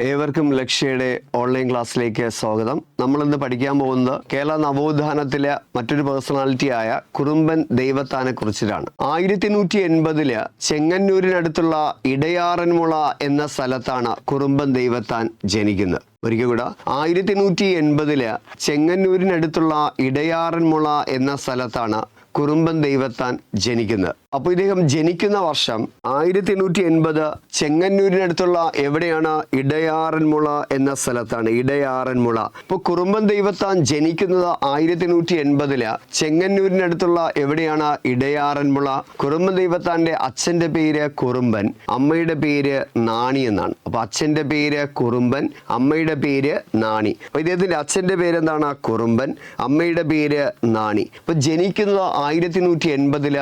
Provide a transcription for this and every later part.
ഏവർക്കും ലക്ഷ്യയുടെ ഓൺലൈൻ ക്ലാസ്സിലേക്ക് സ്വാഗതം. നമ്മൾ ഇന്ന് പഠിക്കാൻ പോകുന്നത് കേരള നവോത്ഥാനത്തിലെ മറ്റൊരു പേഴ്സണാലിറ്റിയായ കുറുമ്പൻ ദൈവത്താനെ കുറിച്ചിട്ടാണ്. ആയിരത്തി നൂറ്റി എൺപതിൽ ചെങ്ങന്നൂരിനടുത്തുള്ള ഇടയാറന്മുള എന്ന സ്ഥലത്താണ് കുറുമ്പൻ ദൈവത്താൻ ജനിക്കുന്നത്. ഒരിക്കൽ കൂടെ ആയിരത്തി നൂറ്റി എൺപതിൽ ചെങ്ങന്നൂരിനടുത്തുള്ള ഇടയാറന്മുള എന്ന സ്ഥലത്താണ് കുറുമ്പൻ ദൈവത്താൻ ജനിക്കുന്നത്. അപ്പോൾ ഇദ്ദേഹം ജനിക്കുന്ന വർഷം ആയിരത്തി എണ്ണൂറ്റി എൺപത് ചെങ്ങന്നൂരിനടുത്തുള്ള എവിടെയാണ് ഇടയാറന്മുള എന്ന സ്ഥലത്താണ് ഇടയാറന്മുള ഇപ്പൊ കുറുമ്പൻ ദൈവത്താൻ ജനിക്കുന്നത് ആയിരത്തി എണ്ണൂറ്റി എൺപതിൽ ചെങ്ങന്നൂരിനടുത്തുള്ള എവിടെയാണ് ഇടയാറന്മുള കുറുമ്പൻ ദൈവത്താന്റെ അച്ഛന്റെ പേര് കുറുമ്പൻ അമ്മയുടെ പേര് നാണി എന്നാണ്. അപ്പൊ അച്ഛന്റെ പേര് കുറുമ്പൻ അമ്മയുടെ പേര് നാണി. അപ്പൊ ഇദ്ദേഹത്തിന്റെ അച്ഛന്റെ പേരെന്താണ്? കുറുമ്പൻ അമ്മയുടെ പേര് നാണി. അപ്പൊ ജനിക്കുന്നത് ആയിരത്തി എണ്ണൂറ്റി എൺപതിൽ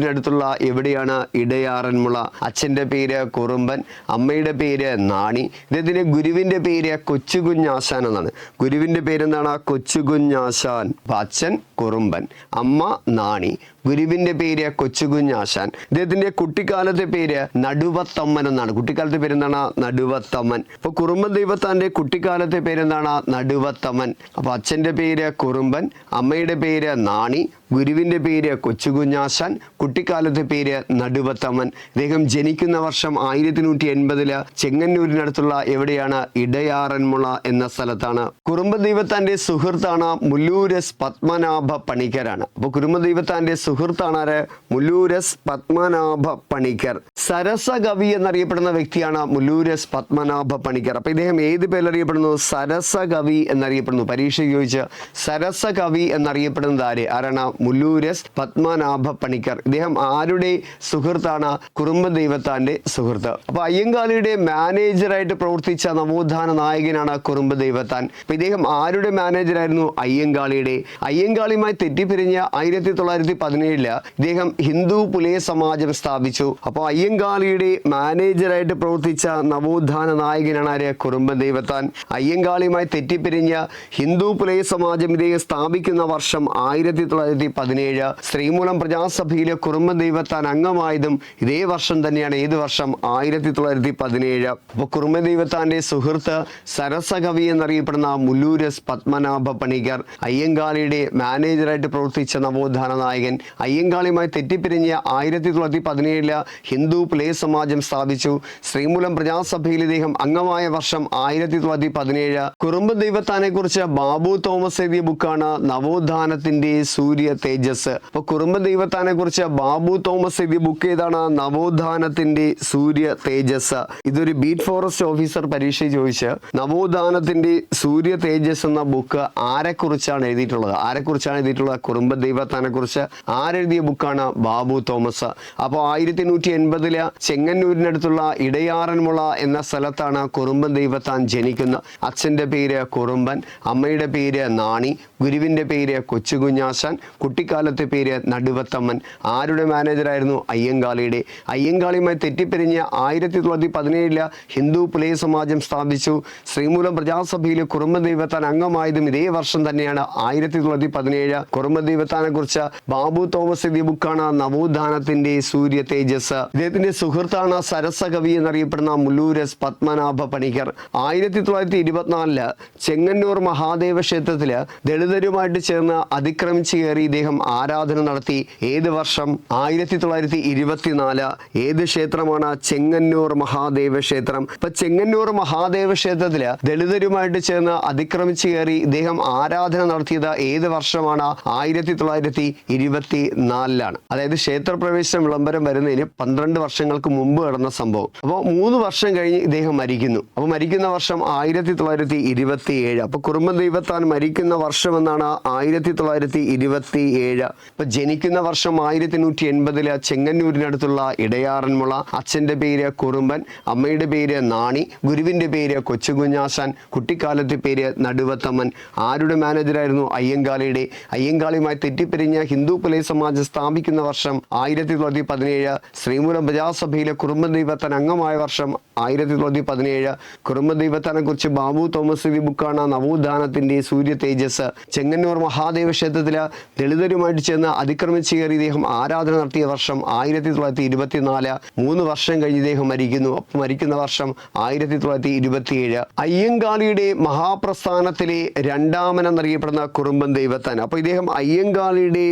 ചെങ്ങന്നൂരിനടുത്തുള്ള എവിടെയാണ് ഇടയാറന്മുള? അച്ഛന്റെ പേര് കുറുമ്പൻ അമ്മയുടെ പേര് നാണി ഇദ്ദേഹത്തിന്റെ ഗുരുവിന്റെ പേര് കൊച്ചുകുഞ്ഞാശാൻ എന്നാണ്. ഗുരുവിന്റെ പേരെന്താണ്? കൊച്ചുകുഞ്ഞാശാൻ. അച്ഛൻ കുറുമ്പൻ അമ്മ നാണി. ഗുരുവിന്റെ പേര് കൊച്ചുകുഞ്ഞാശാൻ. ഇദ്ദേഹത്തിന്റെ കുട്ടിക്കാലത്തെ പേര് നടുവത്തമ്മൻ എന്നാണ്. കുട്ടിക്കാലത്തെ പേര് എന്താണ് നടുവത്തമ്മൻ. അപ്പൊ കുറുമ്പൻ ദൈവത്താന്റെ കുട്ടിക്കാലത്തെ പേരെന്താണ്? നടുവത്തമ്മൻ. അപ്പൊ അച്ഛന്റെ പേര് കുറുമ്പൻ അമ്മയുടെ പേര് നാണി ഗുരുവിന്റെ പേര് കൊച്ചുകുഞ്ഞാശാൻ കുട്ടിക്കാലത്തെ പേര് നടുവത്തമ്മൻ. ഇദ്ദേഹം ജനിക്കുന്ന വർഷം ആയിരത്തി നൂറ്റി എൺപതിൽ ചെങ്ങന്നൂരിനടുത്തുള്ള എവിടെയാണ്? ഇടയാറന്മുള എന്ന സ്ഥലത്താണ്. കുറുമ്പ ദൈവത്താന്റെ സുഹൃത്താണ് മുല്ലൂരസ് പത്മനാഭ പണിക്കരാണ്. അപ്പൊ കുറുമ്പ ദൈവത്താന്റെ സുഹൃത്താണ് ആര്? മുല്ലൂരസ് പത്മനാഭ പണിക്കർ. സരസകവി എന്നറിയപ്പെടുന്ന വ്യക്തിയാണ് മുല്ലൂരസ് പത്മനാഭ പണിക്കർ. അപ്പൊ ഇദ്ദേഹം ഏത് പേരറിയപ്പെടുന്നു സരസകവി എന്നറിയപ്പെടുന്നു. പരീക്ഷ ചോദിച്ച് സരസകവി എന്നറിയപ്പെടുന്നത് ആര്? ആരാണ്? മുല്ലൂരസ് പത്മനാഭ പണിക്കർ. ഇദ്ദേഹം ആരുടെ സുഹൃത്താണ്? കുറുമ്പ ദൈവത്താന്റെ സുഹൃത്ത്. അപ്പൊ അയ്യങ്കാളിയുടെ മാനേജറായിട്ട് പ്രവർത്തിച്ച നവോത്ഥാന നായകനാണ് കുറുമ്പ ദൈവത്താൻ അപ്പൊ ഇദ്ദേഹം ആരുടെ മാനേജറായിരുന്നു? അയ്യങ്കാളിയുടെ. അയ്യങ്കാളിയുമായി തെറ്റിപ്പിരിഞ്ഞ ആയിരത്തി തൊള്ളായിരത്തി പതിനേഴിൽ ഇദ്ദേഹം ഹിന്ദു പുലേ സമാജം സ്ഥാപിച്ചു. അപ്പോൾ അയ്യങ്കാളിയുടെ മാനേജറായിട്ട് പ്രവർത്തിച്ച നവോത്ഥാന നായകനാണ് ആര്? കുറുമ്പ ദേവത്താൻ അയ്യങ്കാളിയുമായി തെറ്റിപ്പിരിഞ്ഞ ഹിന്ദു പുലേ സമാജം ഇദ്ദേഹം സ്ഥാപിക്കുന്ന വർഷം ആയിരത്തി തൊള്ളായിരത്തി പതിനേഴ് ശ്രീമൂലം പ്രജാസഭയിലെ കുറുമ്പ ദൈവത്താൻ അംഗമായതും ഇതേ വർഷം തന്നെയാണ് ഏത് വർഷം? ആയിരത്തി തൊള്ളായിരത്തി പതിനേഴ് അപ്പോൾ കുറുമ്പ ദൈവത്താന്റെ സുഹൃത്ത് സരസകവി എന്നറിയപ്പെടുന്ന മുല്ലൂരസ് പത്മനാഭ പണിക്കർ അയ്യങ്കാളിയുടെ മാനേജറായിട്ട് പ്രവർത്തിച്ച നവോത്ഥാന നായകൻ അയ്യങ്കാളിയുമായി തെറ്റിപ്പിരിഞ്ഞ ആയിരത്തി തൊള്ളായിരത്തി പതിനേഴിൽ ഹിന്ദു പ്ലേ സമാജം സ്ഥാപിച്ചു. ശ്രീമൂലം പ്രജാസഭയിൽ ഇദ്ദേഹം അംഗമായ വർഷം ആയിരത്തി തൊള്ളായിരത്തി പതിനേഴ് കുറുമ്പ് ദൈവത്താനെ കുറിച്ച് ബാബു തോമസ് എഴുതിയ ബുക്കാണ് നവോത്ഥാനത്തിന്റെ സൂര്യ തേജസ്. അപ്പൊ കുറുമ്പ് ദൈവത്താനെ കുറിച്ച് ബാബു തോമസ് എഴുതിയ ബുക്ക് ഏതാണ്? നവോത്ഥാനത്തിന്റെ സൂര്യ തേജസ്. ഇതൊരു ബീറ്റ് ഫോറസ്റ്റ് ഓഫീസർ പരീക്ഷ ചോദിച്ച് നവോത്ഥാനത്തിന്റെ സൂര്യ തേജസ് എന്ന ബുക്ക് ആരെക്കുറിച്ചാണ് എഴുതിയിട്ടുള്ളത്? ആരെക്കുറിച്ചാണ് എഴുതിയിട്ടുള്ളത്? കുറുമ്പ ദൈവത്താനെ കുറിച്ച് ആരെഴുതിയ ബുക്കാണ് ബാബു തോമസ്. അപ്പോൾ ആയിരത്തി നൂറ്റി എൺപതിൽ ചെങ്ങന്നൂരിനടുത്തുള്ള ഇടയാറന്മുള എന്ന സ്ഥലത്താണ് കുറുമ്പൻ ദൈവത്താൻ ജനിക്കുന്നത്. അച്ഛന്റെ പേര് കുറുമ്പൻ അമ്മയുടെ പേര് നാണി ഗുരുവിന്റെ പേര് കൊച്ചുകുഞ്ഞാശാൻ കുട്ടിക്കാലത്തെ പേര് നടുവത്തമ്മൻ. ആരുടെ മാനേജറായിരുന്നു അയ്യങ്കാളിയുടെ. അയ്യങ്കാളിയുമായി തെറ്റിപ്പിരിഞ്ഞ് ആയിരത്തി തൊള്ളായിരത്തി പതിനേഴിൽ ഹിന്ദു പുലയ സമാജം സ്ഥാപിച്ചു. ശ്രീമൂലം പ്രജാസഭയിൽ കുറുമ്പൻ ദൈവത്താൻ അംഗമായതും ഇതേ വർഷം തന്നെയാണ് ആയിരത്തി തൊള്ളായിരത്തി പതിനേഴ് കുറുമ്പ ദൈവത്താനെ കുറിച്ച് ബാബു തോമസ് എഴുതിയ ബുക്കാണ് നവോത്ഥാനത്തിന്റെ സൂര്യ തേജസ്. ഇദ്ദേഹത്തിന്റെ സുഹൃത്താണ് സരസകവി എന്നറിയപ്പെടുന്ന മുല്ലൂരസ് പത്മനാഭ പണിക്കർ. ആയിരത്തി തൊള്ളായിരത്തി ഇരുപത്തിനാലിൽ ചെങ്ങന്നൂർ മഹാദേവ ക്ഷേത്രത്തിൽ ദളിതരുമായിട്ട് ചേർന്ന് അതിക്രമിച്ചു കയറി ഇദ്ദേഹം ആരാധന നടത്തി. ഏത് വർഷം? ആയിരത്തി തൊള്ളായിരത്തി ഇരുപത്തിനാല് ഏത് ക്ഷേത്രമാണ് ചെങ്ങന്നൂർ മഹാദേവ ക്ഷേത്രം? ഇപ്പൊ ചെങ്ങന്നൂർ മഹാദേവ ക്ഷേത്രത്തിൽ ദളിതരുമായിട്ട് ചേർന്ന് അതിക്രമിച്ചു കയറി ഇദ്ദേഹം ആരാധന നടത്തിയത് ഏത് വർഷമാണ്? ആയിരത്തി തൊള്ളായിരത്തി ഇരുപത്തി നാലിലാണ് അതായത് ക്ഷേത്രപ്രവേശന വിളംബരം വരുന്നതിന് പന്ത്രണ്ട് വർഷങ്ങൾക്ക് മുമ്പ് നടന്ന സംഭവം. അപ്പോൾ മൂന്ന് വർഷം കഴിഞ്ഞ് ഇദ്ദേഹം മരിക്കുന്നു. അപ്പോൾ മരിക്കുന്ന വർഷം ആയിരത്തി തൊള്ളായിരത്തി ഇരുപത്തി ഏഴ് അപ്പോൾ കുറുമ്പ ദൈവത്താൻ മരിക്കുന്ന വർഷം എന്നാണ് ആയിരത്തി തൊള്ളായിരത്തി ഇരുപത്തി ഏഴ് അപ്പോൾ ജനിക്കുന്ന വർഷം ആയിരത്തി നൂറ്റി എൺപതിൽ ചെങ്ങന്നൂരിനടുത്തുള്ള ഇടയാറന്മുള അച്ഛന്റെ പേര് കുറുമ്പൻ അമ്മയുടെ പേര് നാണി ഗുരുവിന്റെ പേര് കൊച്ചുകുഞ്ഞാശാൻ കുട്ടിക്കാലത്തെ പേര് നടുവത്തമ്മൻ. ആരുടെ മാനേജറായിരുന്നു അയ്യങ്കാളിയുടെ. അയ്യങ്കാളിയുമായി തെറ്റിപ്പിരിഞ്ഞ ഹിന്ദു പുലയ സമാജം സ്ഥാപിക്കുന്ന വർഷം ആയിരത്തി തൊള്ളായിരത്തി പതിനേഴ്. ശ്രീമൂലം പ്രജാസഭയിലെ കുറുമ്പൻ ദൈവത്താൻ അംഗമായ വർഷം ആയിരത്തി തൊള്ളായിരത്തി പതിനേഴ്. കുറുമ്പൻ ദൈവത്താനെ കുറിച്ച് ബാബു തോമസ് ബുക്കാണ് നവോത്ഥാനത്തിന്റെ സൂര്യ തേജസ്. ചെങ്ങന്നൂർ മഹാദേവ ക്ഷേത്രത്തിൽ ദളിതരുമായിട്ട് ചെന്ന് അതിക്രമിച്ച് കയറി ഇദ്ദേഹം ആരാധന നടത്തിയ വർഷം ആയിരത്തി തൊള്ളായിരത്തി ഇരുപത്തിനാല്. മൂന്ന് വർഷം കഴിഞ്ഞ് ഇദ്ദേഹം മരിക്കുന്നു. മരിക്കുന്ന വർഷം ആയിരത്തി തൊള്ളായിരത്തി ഇരുപത്തിയേഴ്. അയ്യങ്കാളിയുടെ മഹാപ്രസ്ഥാനത്തിലെ രണ്ടാമനെന്നറിയപ്പെടുന്ന കുറുമ്പൻ ദൈവത്താൻ. അപ്പോൾ ഇദ്ദേഹം അയ്യങ്കാളിയുടെ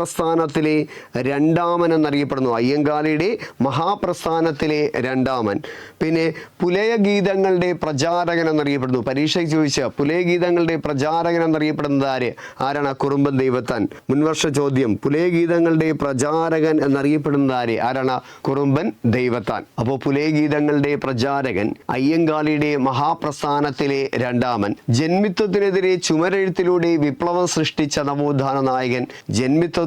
മഹാപ്രസ്ഥാനത്തിലെ രണ്ടാമൻ എന്നറിയപ്പെടുന്നു അയ്യങ്കാളിയുടെ മഹാപ്രസ്ഥാനത്തിലെ രണ്ടാമൻ. പിന്നെ പുലയ ഗീതങ്ങളുടെ പ്രചാരകൻ എന്നറിയപ്പെടുന്നു പരീക്ഷയ്ക്ക് ചോദിച്ച പുലയ ഗീതങ്ങളുടെ പ്രചാരകൻ എന്നറിയപ്പെടുന്നത് ആര്? ആരാണ്? കുറുമ്പൻ ദൈവത്താൻ. മുൻവർഷ ചോദ്യം പുലയ ഗീതങ്ങളുടെ പ്രചാരകൻ എന്നറിയപ്പെടുന്നത് ആര്? ആരാണ്? കുറുമ്പൻ ദൈവത്താൻ. അപ്പോൾ പുലയ ഗീതങ്ങളുടെ പ്രചാരകൻ അയ്യങ്കാളിയുടെ മഹാപ്രസ്ഥാനത്തിലെ രണ്ടാമൻ. ജന്മിത്വത്തിനെതിരെ ചുമരെഴുത്തിലൂടെ വിപ്ലവം സൃഷ്ടിച്ച നവോത്ഥാന നായകൻ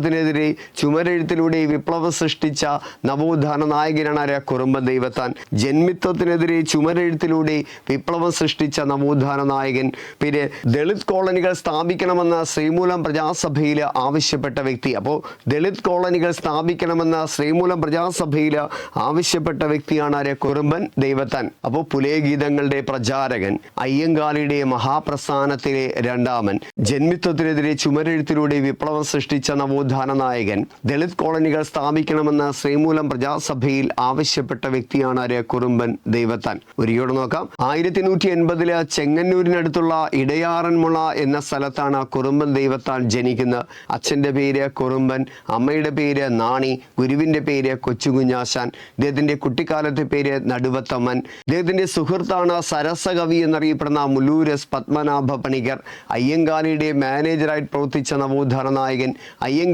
ജന്മിത്വത്തിനെതിരെ ചുമരെഴുത്തിലൂടെ വിപ്ലവം സൃഷ്ടിച്ച നവോത്ഥാന നായകനാണ് കുറുമ്പൻ ദൈവത്താൻ. ജന്മിത്വത്തിനെതിരെ ചുമരെഴുത്തിലൂടെ വിപ്ലവം സൃഷ്ടിച്ച നവോത്ഥാന നായകൻ. പിന്നെ ദളിത് കോളനികൾ സ്ഥാപിക്കണമെന്ന ശ്രീമൂലം പ്രജാസഭയിൽ ആവശ്യപ്പെട്ട വ്യക്തി. അപ്പോൾ ദളിത് കോളനികൾ സ്ഥാപിക്കണമെന്ന ശ്രീമൂലം പ്രജാസഭയിൽ ആവശ്യപ്പെട്ട വ്യക്തിയാണ് ആരെ കുറുമ്പൻ ദൈവത്താൻ. അപ്പോൾ പുലേ ഗീതങ്ങളുടെ പ്രചാരകൻ അയ്യങ്കാളിയുടെ മഹാപ്രസ്ഥാനത്തിലെ രണ്ടാമൻ. ജന്മിത്വത്തിനെതിരെ ചുമരെഴുത്തിലൂടെ വിപ്ലവം സൃഷ്ടിച്ച നവോത്ഥാന നായകൻ. ദളിത് കോളനികൾ സ്ഥാപിക്കണമെന്ന ശ്രീമൂലം പ്രജാസഭയിൽ ആവശ്യപ്പെട്ട വ്യക്തിയാണ് ആര് കുറുമ്പൻ ദൈവത്താൻ ഒരിയോട് നോക്കാം. ആയിരത്തി നൂറ്റി എൺപതിൽ ചെങ്ങന്നൂരിനടുത്തുള്ള ഇടയാറന്മുള എന്ന സ്ഥലത്താണ് കുറുമ്പൻ ദൈവത്താൻ ജനിക്കുന്നത്. അച്ഛന്റെ പേര് കുറുമ്പൻ അമ്മയുടെ പേര് നാണി ഗുരുവിന്റെ പേര് കൊച്ചുകുഞ്ഞാശാൻ ഇദ്ദേഹത്തിന്റെ കുട്ടിക്കാലത്തെ പേര് നടുവത്തമ്മൻ. ഇദ്ദേഹത്തിന്റെ സുഹൃത്താണ് സരസകവി എന്നറിയപ്പെടുന്ന മുല്ലൂരസ് പത്മനാഭ പണിക്കർ. അയ്യങ്കാളിയുടെ മാനേജറായിട്ട് പ്രവർത്തിച്ച നവോത്ഥാന നായകൻ.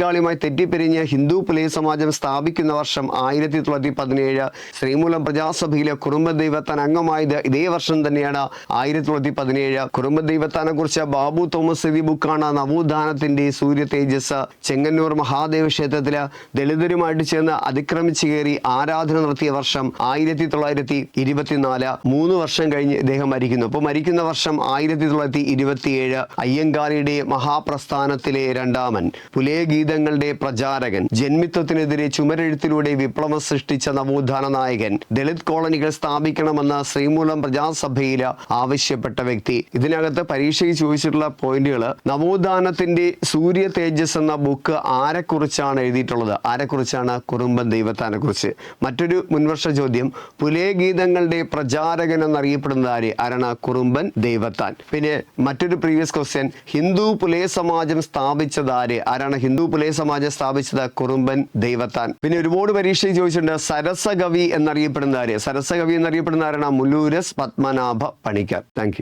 അയ്യങ്കാളിയുമായി തെറ്റിപ്പിരിഞ്ഞ് ഹിന്ദു പുലയ സമാജം സ്ഥാപിക്കുന്ന വർഷം ആയിരത്തി തൊള്ളായിരത്തി പതിനേഴ് ശ്രീമൂലം പ്രജാസഭയിലെ കുടുംബദൈവത്താൻ ദൈവത്താൻ അംഗമായത് ഇതേ വർഷം തന്നെയാണ് ആയിരത്തി തൊള്ളായിരത്തി പതിനേഴ് കുടുംബദൈവത്താനെ ദൈവത്താനെ കുറിച്ച് ബാബു തോമസ് എഴുതി ബുക്കാണ് നവോത്ഥാനത്തിന്റെ സൂര്യ തേജസ്. ചെങ്ങന്നൂർ മഹാദേവ ക്ഷേത്രത്തിൽ ദളിതരുമായിട്ട് ചേർന്ന് അതിക്രമിച്ചു കയറി ആരാധന നടത്തിയ വർഷം ആയിരത്തി തൊള്ളായിരത്തി ഇരുപത്തിനാല് മൂന്ന് വർഷം കഴിഞ്ഞ് ഇദ്ദേഹം മരിക്കുന്നു. അപ്പോൾ മരിക്കുന്ന വർഷം ആയിരത്തി തൊള്ളായിരത്തി ഇരുപത്തിയേഴ് അയ്യങ്കാളിയുടെ മഹാപ്രസ്ഥാനത്തിലെ രണ്ടാമൻ. പുലയ ഗീതങ്ങളുടെ പ്രചാരകൻ ജന്മിത്വത്തിനെതിരെ ചുമരെഴുത്തിലൂടെ വിപ്ലവം സൃഷ്ടിച്ച നവോത്ഥാന നായകൻ ദളിത് കോളനികൾ സ്ഥാപിക്കണമെന്ന ശ്രീമൂലം പ്രജാസഭയിൽ ആവശ്യപ്പെട്ട വ്യക്തി. ഇതിനകത്ത് പരീക്ഷയ്ക്ക് ചോദിച്ചിട്ടുള്ള പോയിന്റുകൾ നവോത്ഥാനത്തിന്റെ സൂര്യ തേജസ് എന്ന ബുക്ക് ആരെക്കുറിച്ചാണ് എഴുതിയിട്ടുള്ളത്? ആരെക്കുറിച്ചാണ് കുറുമ്പൻ ദൈവത്താനെ കുറിച്ച് മറ്റൊരു മുൻവർഷ ചോദ്യം പുലേഗീതങ്ങളുടെ പ്രചാരകൻ എന്നറിയപ്പെടുന്നത് ആര്? ആരാണ് കുറുമ്പൻ ദൈവത്താൻ? പിന്നെ മറ്റൊരു പ്രീവിയസ് ക്വസ്റ്റ്യൻ ഹിന്ദു പുലേ സമാജം സ്ഥാപിച്ചത് ആര്? ആരാണ് ഹിന്ദു പുലയ സമാജം സ്ഥാപിച്ചത് കുറുമ്പൻ ദൈവത്താൻ. പിന്നെ ഒരുപാട് പരീക്ഷയിൽ ചോദിച്ചിട്ടുണ്ട് സരസകവി എന്നറിയപ്പെടുന്ന ആര്? സരസകവി എന്നറിയപ്പെടുന്ന ആരാണ്? മുല്ലൂരസ് പത്മനാഭ പണിക്കർ. താങ്ക്